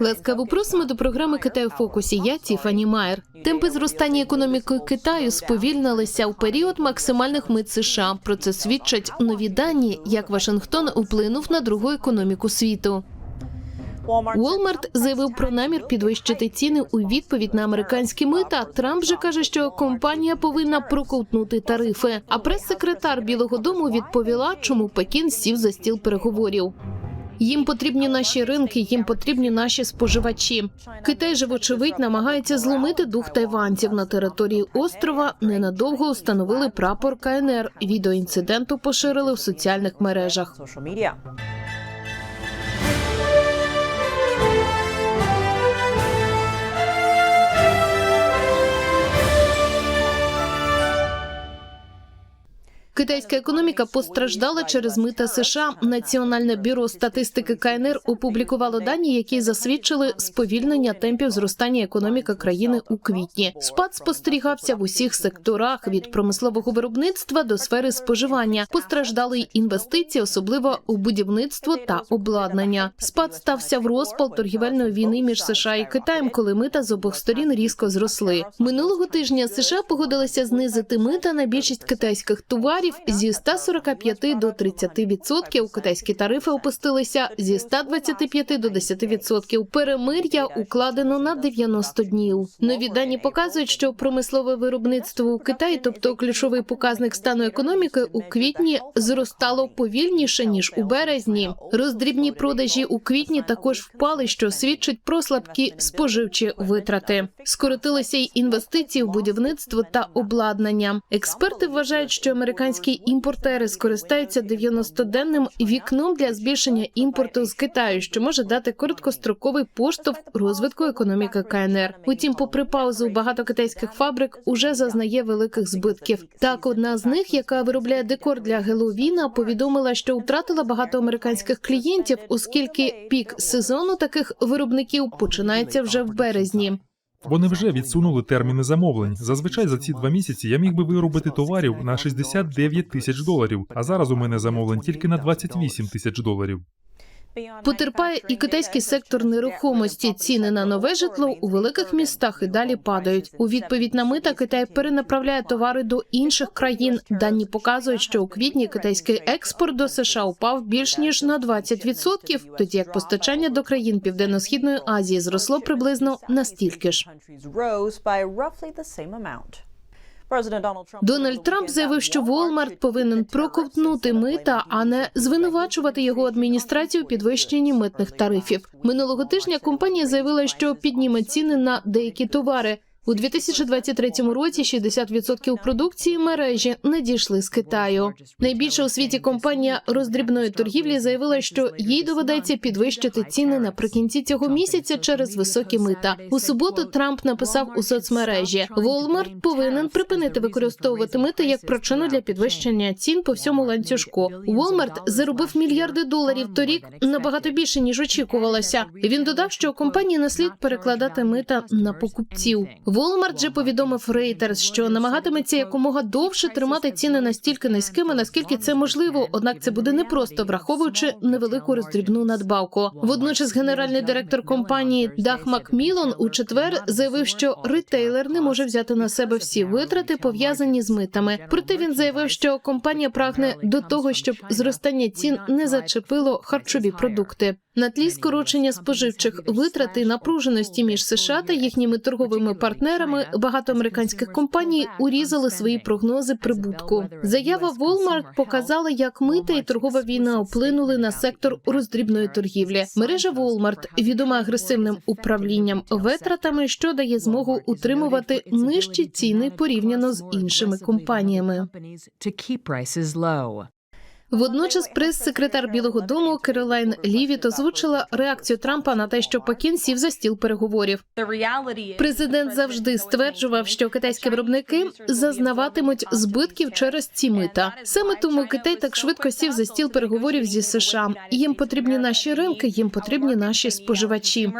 Ласкаво просимо до програми Китай у фокусі. Я Тіфані Майер. Темпи зростання економіки Китаю сповільнилися у період максимальних мит США. Про це свідчать нові дані, як Вашингтон вплинув на другу економіку світу. Walmart заявив про намір підвищити ціни у відповідь на американські мита. Трамп же каже, що компанія повинна проковтнути тарифи. А прес-секретар Білого Дому відповіла, чому Пекін сів за стіл переговорів. Їм потрібні наші ринки, їм потрібні наші споживачі. Китай же, вочевидь, намагається зломити дух тайванців на території острова. Ненадовго встановили прапор КНР. Відео інциденту поширили в соціальних мережах. Китайська економіка постраждала через мита США. Національне бюро статистики КНР опублікувало дані, які засвідчили сповільнення темпів зростання економіки країни у квітні. Спад спостерігався в усіх секторах від промислового виробництва до сфери споживання. Постраждали й інвестиції, особливо у будівництво та обладнання. Спад стався в розпал торгівельної війни між США і Китаєм, коли мита з обох сторін різко зросли. Минулого тижня США погодилися знизити мита на більшість китайських товарів зі 145 до 30%. Китайські тарифи опустилися зі 125 до 10%. Перемир'я укладено на 90 днів. Нові дані показують, що промислове виробництво у Китаї, тобто ключовий показник стану економіки, у квітні зростало повільніше ніж у березні. Роздрібні продажі у квітні також впали, що свідчить про слабкі споживчі витрати. Скоротилися й інвестиції в будівництво та обладнання. Експерти вважають, що американські імпортери скористаються 90-денним вікном для збільшення імпорту з Китаю, що може дати короткостроковий поштовх розвитку економіки КНР. Утім, попри паузу, багато китайських фабрик уже зазнає великих збитків. Так, одна з них, яка виробляє декор для Геловіна, повідомила, що втратила багато американських клієнтів, оскільки пік сезону таких виробників починається вже в березні. Вони вже відсунули терміни замовлень. Зазвичай за ці два місяці я міг би виробити товарів на 69 тисяч доларів, а зараз у мене замовлень тільки на 28 тисяч доларів. Потерпає і китайський сектор нерухомості. Ціни на нове житло у великих містах і далі падають. У відповідь на мита Китай перенаправляє товари до інших країн. Дані показують, що у квітні китайський експорт до США упав більш ніж на 20%, тоді як постачання до країн Південно-східної Азії зросло приблизно настільки ж. Дональд Трамп заявив, що Walmart повинен проковтнути мита, а не звинувачувати його адміністрацію у підвищенні митних тарифів. Минулого тижня компанія заявила, що підніме ціни на деякі товари. У 2023 році 60% продукції мережі надійшли з Китаю. Найбільша у світі компанія роздрібної торгівлі заявила, що їй доведеться підвищити ціни наприкінці цього місяця через високі мита. У суботу Трамп написав у соцмережі: Walmart повинен припинити використовувати мити як причину для підвищення цін по всьому ланцюжку. Walmart заробив мільярди доларів торік набагато більше ніж очікувалося. Він додав, що компанії не слід перекладати мита на покупців. Walmart же повідомив Reuters, що намагатиметься якомога довше тримати ціни настільки низькими, наскільки це можливо. Однак це буде непросто, враховуючи невелику роздрібну надбавку. Водночас, генеральний директор компанії Дах Макмілон у четвер заявив, що ретейлер не може взяти на себе всі витрати пов'язані з митами. Проте він заявив, що компанія прагне до того, щоб зростання цін не зачепило харчові продукти. На тлі скорочення споживчих витрат і напруженості між США та їхніми торговими партнерами багато американських компаній урізали свої прогнози прибутку. Заява Walmart показала, як мита і торгова війна вплинули на сектор роздрібної торгівлі. Мережа Walmart відома агресивним управлінням витратами, що дає змогу утримувати нижчі ціни порівняно з іншими компаніями. Водночас прес-секретар Білого Дому Керолайн Лівіт озвучила реакцію Трампа на те, що Пекін сів за стіл переговорів. Президент завжди стверджував, що китайські виробники зазнаватимуть збитків через ці мита. Саме тому Китай так швидко сів за стіл переговорів зі США. Їм потрібні наші ринки, їм потрібні наші споживачі.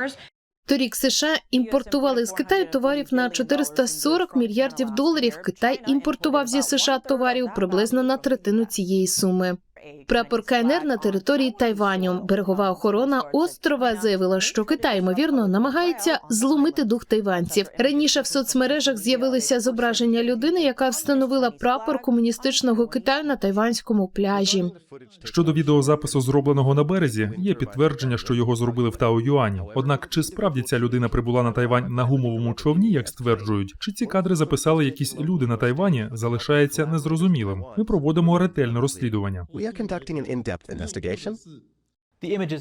Торік США імпортували з Китаю товарів на 440 мільярдів доларів. Китай імпортував зі США товарів приблизно на третину цієї суми. Прапор КНР на території Тайваню. Берегова охорона острова заявила, що Китай ймовірно намагається зломити дух тайванців. Раніше в соцмережах з'явилися зображення людини, яка встановила прапор комуністичного Китаю на тайванському пляжі. Щодо відеозапису, зробленого на березі, є підтвердження, що його зробили в Тао-Юані. Однак, чи справді ця людина прибула на Тайвань на гумовому човні, як стверджують, чи ці кадри записали якісь люди на Тайвані, залишається незрозумілим. Ми проводимо ретельне розслідування. Conducting an in-depth investigation.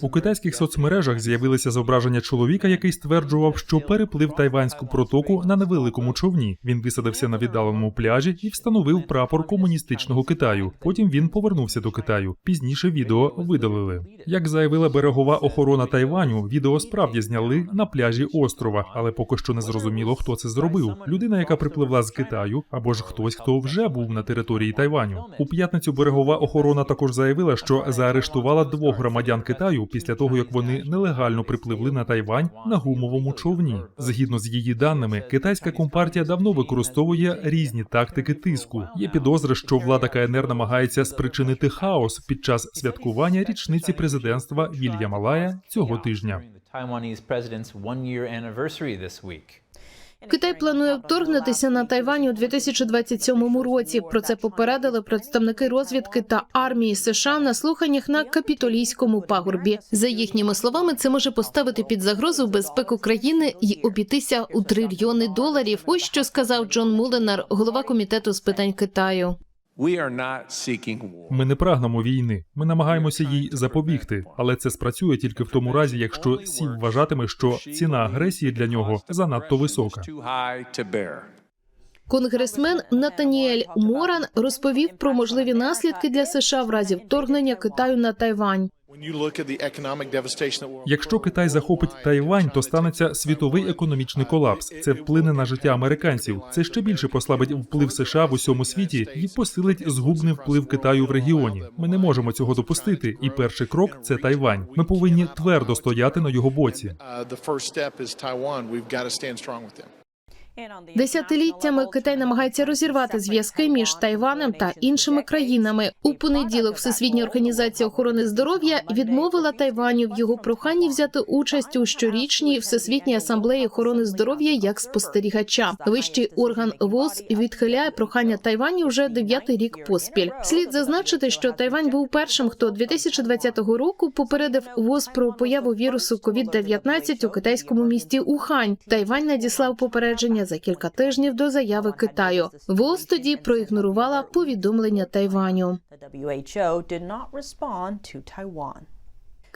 У китайських соцмережах з'явилися зображення чоловіка, який стверджував, що переплив тайванську протоку на невеликому човні. Він висадився на віддаленому пляжі і встановив прапор комуністичного Китаю. Потім він повернувся до Китаю. Пізніше відео видалили. Як заявила берегова охорона Тайваню, відео справді зняли на пляжі острова, але поки що не зрозуміло, хто це зробив. Людина, яка припливла з Китаю, або ж хтось, хто вже був на території Тайваню. У п'ятницю берегова охорона також заявила, що заарештувала двох громадян Китаю після того, як вони нелегально припливли на Тайвань на гумовому човні. Згідно з її даними, китайська компартія давно використовує різні тактики тиску. Є підозри, що влада КНР намагається спричинити хаос під час святкування річниці президентства Вільяма Лая цього тижня. Taiwanese president's one-year anniversary this week. Китай планує вторгнутися на Тайвань у 2027 році. Про це попередили представники розвідки та армії США на слуханнях на капітолійському пагорбі. За їхніми словами, це може поставити під загрозу безпеку країни і обійтися у трильйони доларів. Ось що сказав Джон Муленар, голова комітету з питань Китаю. We are not seeking war. Ми не прагнемо війни. Ми намагаємося їй запобігти, але це спрацює тільки в тому разі, якщо Сі вважатиме, що ціна агресії для нього занадто висока. Конгресмен Натаніель Моран розповів про можливі наслідки для США в разі вторгнення Китаю на Тайвань. Якщо Китай захопить Тайвань, то станеться світовий економічний колапс. Це вплине на життя американців. Це ще більше послабить вплив США в усьому світі і посилить згубний вплив Китаю в регіоні. Ми не можемо цього допустити. І перший крок це Тайвань. Ми повинні твердо стояти на його боці. Десятиліттями Китай намагається розірвати зв'язки між Тайванем та іншими країнами. У понеділок Всесвітня організація охорони здоров'я відмовила Тайваню в його проханні взяти участь у щорічній всесвітній асамблеї охорони здоров'я як спостерігача. Вищий орган ВОЗ відхиляє прохання Тайваню вже дев'ятий рік поспіль. Слід зазначити, що Тайвань був першим, хто 2020 року попередив ВОЗ про появу вірусу COVID-19 у китайському місті Ухань. Тайвань надіслав попередження за кілька тижнів до заяви Китаю. ВОЗ тоді проігнорувала повідомлення Тайваню.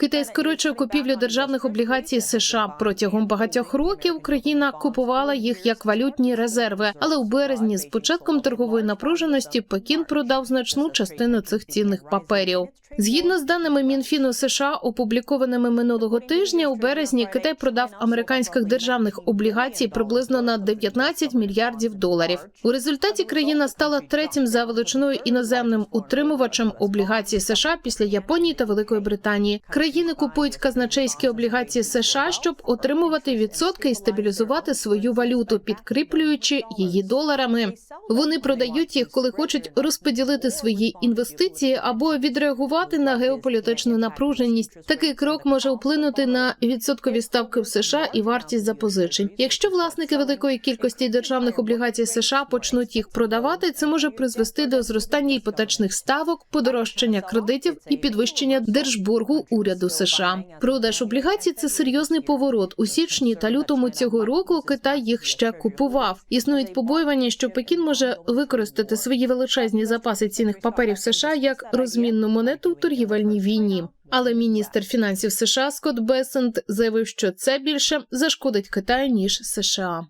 Китай скорочує купівлю державних облігацій США протягом багатьох років. Країна купувала їх як валютні резерви. Але у березні, з початком торгової напруженості, Пекін продав значну частину цих цінних паперів. Згідно з даними Мінфіну США, опублікованими минулого тижня, у березні Китай продав американських державних облігацій приблизно на 19 мільярдів доларів. У результаті країна стала третім за величиною іноземним утримувачем облігацій США після Японії та Великої Британії. Країни купують казначейські облігації США, щоб отримувати відсотки і стабілізувати свою валюту, підкріплюючи її доларами. Вони продають їх, коли хочуть розподілити свої інвестиції або відреагувати на геополітичну напруженість. Такий крок може вплинути на відсоткові ставки в США і вартість запозичень. Якщо власники великої кількості державних облігацій США почнуть їх продавати, це може призвести до зростання іпотечних ставок, подорожчання кредитів і підвищення держборгу уряду США. Продаж облігацій це серйозний поворот. У січні та лютому цього року Китай їх ще купував. Існують побоювання, що Пекін може використати свої величезні запаси цінних паперів США як розмінну монету у торгівельній війні. Але міністр фінансів США Скотт Бесент заявив, що це більше зашкодить Китаю ніж США.